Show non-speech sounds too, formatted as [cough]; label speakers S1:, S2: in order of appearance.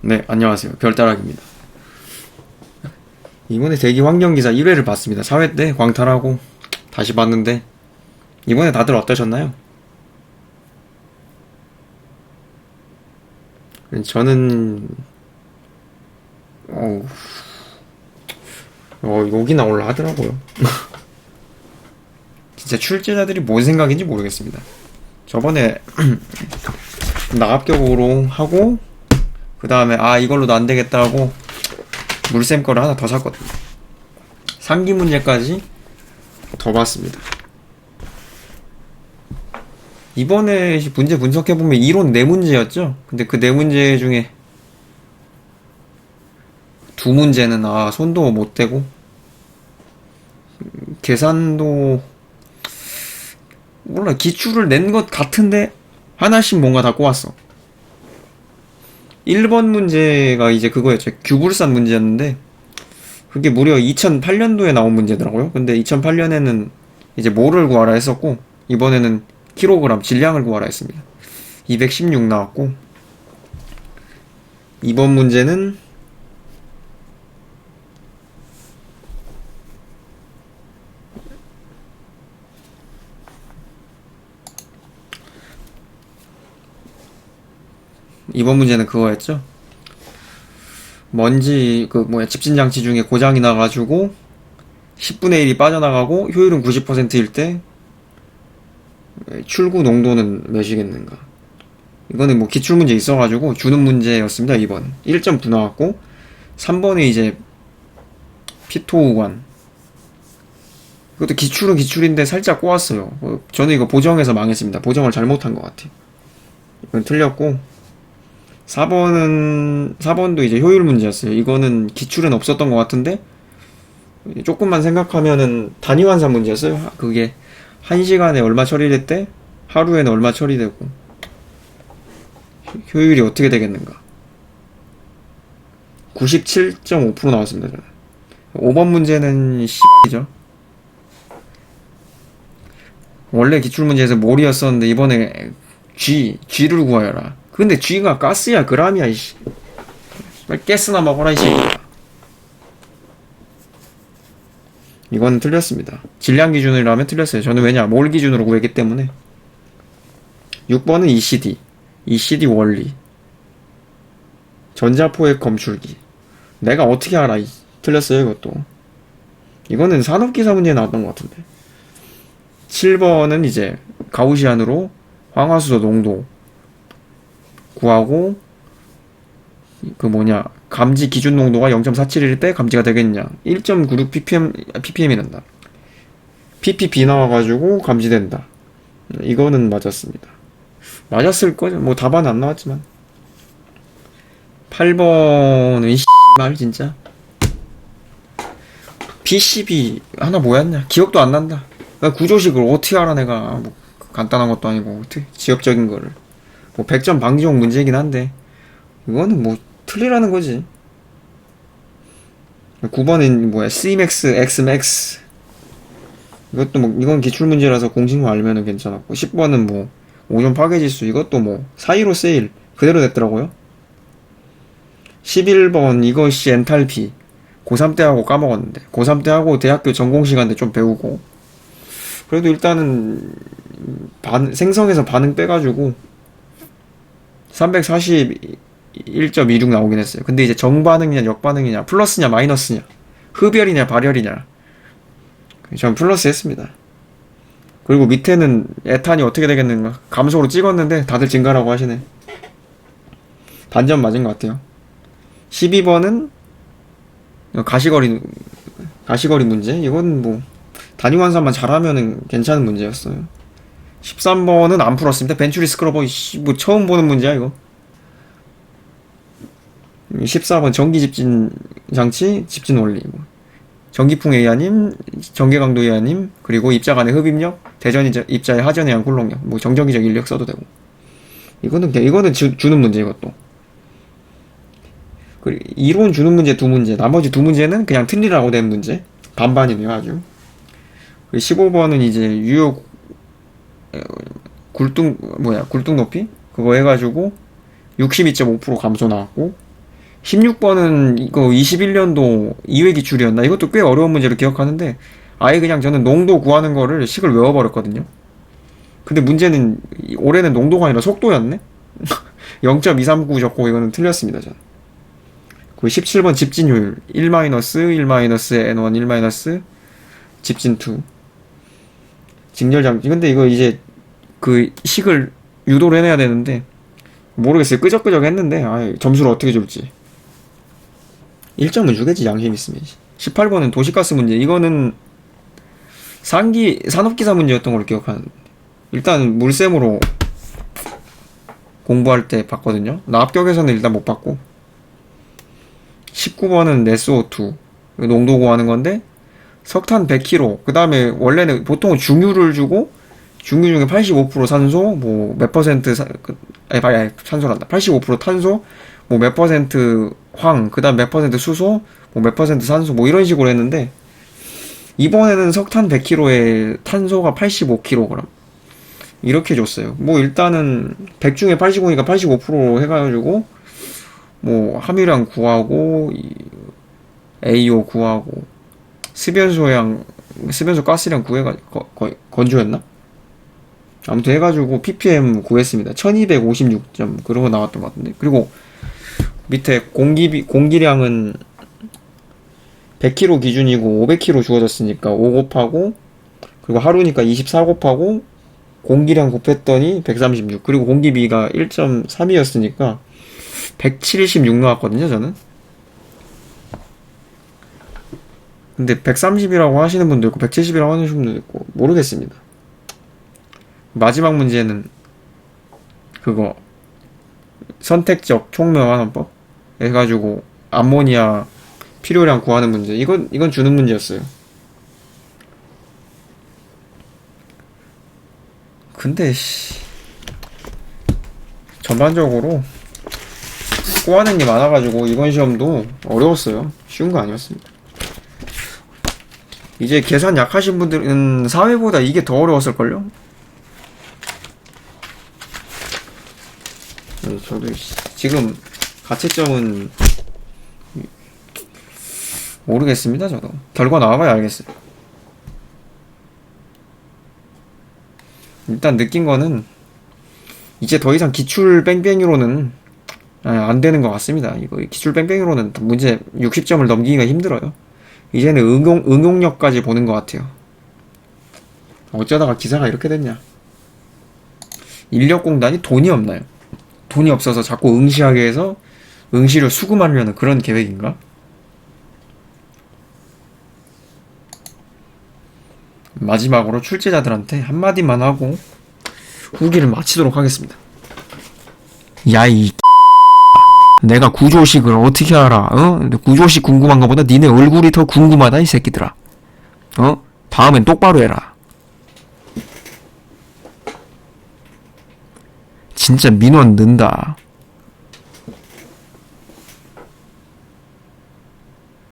S1: 네, 안녕하세요. 별따락입니다. 이번에 대기 환경기사 1회를 봤습니다. 4회 때 광탈하고 다시 봤는데 이번에 다들 어떠셨나요? 저는 어, 어 욕이 나올라 하더라고요. [laughs] 진짜 출제자들이 뭔 생각인지 모르겠습니다. 저번에 [clears throat] 나합격으로 하고 그 다음에 아 이걸로도 안 되겠다 하고 물샘 거를 하나 더 샀거든요. 상기 문제까지 더 봤습니다. 이번에 문제 분석해보면 이론 네 문제였죠? 근데 그네 문제 중에 두 문제는 아 손도 못 대고 음, 계산도 몰라 기출을 낸 것 같은데 하나씩 뭔가 다 꼬았어 1번 문제가 이제 그거였죠. 규불산 문제였는데 그게 무려 2008년도에 나온 문제더라고요. 근데 2008년에는 이제 뭐를 구하라 했었고 이번에는 킬로그램 질량을 구하라 했습니다. 216 나왔고 이번 문제는 이번 문제는 그거였죠. 먼지 그 뭐야 집진 장치 중에 고장이 나가지고 10분의 1이 빠져나가고 효율은 90%일 때 출구 농도는 몇이겠는가. 이거는 뭐 기출 문제 있어가지고 주는 문제였습니다. 2번 1.9 나왔고 3번에 이제 피토관 이것도 기출은 기출인데 살짝 꼬았어요. 어, 저는 이거 보정해서 망했습니다. 보정을 잘못한 것 같아요. 이건 틀렸고 4번은 4번도 이제 효율 문제였어요. 이거는 기출은 없었던 것 같은데 조금만 생각하면은 단위 환산 문제였어요. 그게 1시간에 얼마 처리됐대? 하루에는 얼마 처리되고 효율이 어떻게 되겠는가? 97.5% 나왔습니다. 저는. 5번 문제는 X이죠. 원래 기출 문제에서 몰이었었는데 이번에 G, G를 구하여라. 근데 G가 가스야 그람이야 이씨. 가스나 먹어라 이씨 이건 틀렸습니다. 질량 기준이라면 틀렸어요. 저는 왜냐 몰 기준으로 구했기 때문에. 6번은 ECD ECD 원리. 전자포획 검출기. 내가 어떻게 알아 이 틀렸어요 이것도. 이거는 산업기사 문제에 나왔던 것 같은데. 7번은 이제 가우시안으로 황화수소 농도 구하고 그 뭐냐 감지 기준 농도가 0.471때 감지가 되겠냐. 1.96 ppm ppm이란다. ppb 나와가지고 감지된다. 이거는 맞았습니다. 맞았을 거죠 뭐 답안은 안 나왔지만. 8번은 씨말 진짜. PCB 하나 뭐였냐? 기억도 안 난다. 구조식을 어떻게 알아 내가? 뭐 간단한 것도 아니고 어떻게? 지엽적인 거를 뭐 100점 방지용 문제이긴 한데 이거는 뭐 틀리라는 거지. 9번은 뭐야? Cmax, Xmax. 이것도 뭐 이건 기출 문제라서 공식만 알면은 괜찮았고 10번은 뭐 오존 파괴지수 이것도 뭐 사이로 세일 그대로 됐더라고요. 11번 이것이 엔탈피. 고3 때 하고 까먹었는데 고3 때 하고 대학교 전공 시간 때좀 배우고 그래도 일단은 반, 생성해서 반응 빼가지고 341.26 나오긴 했어요. 근데 이제 정반응이냐 역반응이냐 플러스냐 마이너스냐 흡열이냐 발열이냐 전 플러스 했습니다. 그리고 밑에는 에탄이 어떻게 되겠는가 감소로 찍었는데 다들 증가라고 하시네. 반전 맞은 것 같아요. 12번은 가시거리 가시거리 문제 이건 뭐 단위 환산만 잘하면은 괜찮은 문제였어요. 13번은 안 풀었습니다. 벤츄리 스크러버, 이씨, 뭐 처음 보는 문제야, 이거. 14번 전기 집진 장치, 집진 원리. 뭐. 전기풍 에이아님, 전개 강도 에이아님, 그리고 입자 간의 흡입력, 대전 입자의 하전에 의한 굴록력, 뭐 정전기적 인력 써도 되고. 이거는 이거는 주, 주는 문제, 이것도. 그리고 이론 주는 문제 두 문제, 나머지 두 문제는 그냥 틀리라고 된 문제. 반반이네요, 아주. 그리고 15번은 이제 유효 굴뚝 뭐야 굴뚝 높이 그거 해가지고 62.5% 감소 나왔고 16번은 이거 21년도 2회 기 출이었나? 이것도 꽤 어려운 문제로 기억하는데 아예 그냥 저는 농도 구하는 거를 식을 외워버렸거든요. 근데 문제는 이- 올해는 농도가 아니라 속도였네? [laughs] 0.239 적고 이거는 틀렸습니다. 그리고 17번 집진 효율 1 마이너스 1 마이너스 n1 1 마이너스 집진 2 직렬 장치. 근데 이거 이제 그 식을 유도를 해내야 되는데 모르겠어요. 끄적끄적 했는데 아 점수를 어떻게 줄지. 1점은 주겠지 양심 있으면. 18번은 도시가스 문제. 이거는 상기 산업기사 문제였던 걸로 기억하는데. 일단 물셈으로 공부할 때 봤거든요. 나 합격에서는 일단 못 봤고. 19번은 네스O2 농도 구하는 건데 석탄 100kg 그 다음에 원래는 보통은 중유를 주고 중유 중에 85% 산소 뭐 몇 퍼센트 사, 그, 아니, 아니, 산소란다. 85% 탄소 뭐 몇 퍼센트 황 그 다음 몇 퍼센트 수소 뭐 몇 퍼센트 산소 뭐 이런 식으로 했는데 이번에는 석탄 100kg에 탄소가 85kg 이렇게 줬어요. 뭐 일단은 100 중에 85니까 85% 해가지고 뭐 함유량 구하고 이 AO 구하고 습연소량 습연소 가스량 구해가 거, 거, 건조했나? 아무튼 해가지고 ppm 구했습니다. 1256점 그러고 나왔던 것 같은데 그리고 밑에 공기 공기량은 100kg 기준이고 500kg 주어졌으니까 5 곱하고 그리고 하루니까 24 곱하고 공기량 곱했더니 136 그리고 공기비가 1.3이었으니까 176 나왔거든요, 저는. 근데 130이라고 하시는 분도 있고 170이라고 하시는 분도 있고 모르겠습니다. 마지막 문제는 그거 선택적 총명 환원법 해가지고 암모니아 필요량 구하는 문제 이건 이건 주는 문제였어요. 근데 씨 전반적으로 꼬아낸 게 많아가지고 이번 시험도 어려웠어요. 쉬운 거 아니었습니다. 이제 계산 약하신 분들은 사회보다 이게 더 어려웠을걸요? 네, 저도 시- 지금 가채점은 모르겠습니다. 저도 결과 나와봐야 알겠어요. 일단 느낀 거는 이제 더 이상 기출 뺑뺑이로는 아, 안 되는 것 같습니다. 이거 기출 뺑뺑이로는 문제 60점을 넘기기가 힘들어요. 이제는 응용, 응용력까지 보는 것 같아요. 어쩌다가 기사가 이렇게 됐냐. 인력공단이 돈이 없나요? 돈이 없어서 자꾸 응시하게 해서 응시를 수금하려는 그런 계획인가? 마지막으로 출제자들한테 한마디만 하고 후기를 마치도록 하겠습니다. 야이 내가 구조식을 어떻게 알아? 어? 구조식 궁금한 것보다 니네 얼굴이 더 궁금하다 이 새끼들아. 어? 다음엔 똑바로 해라. 진짜 민원 는다.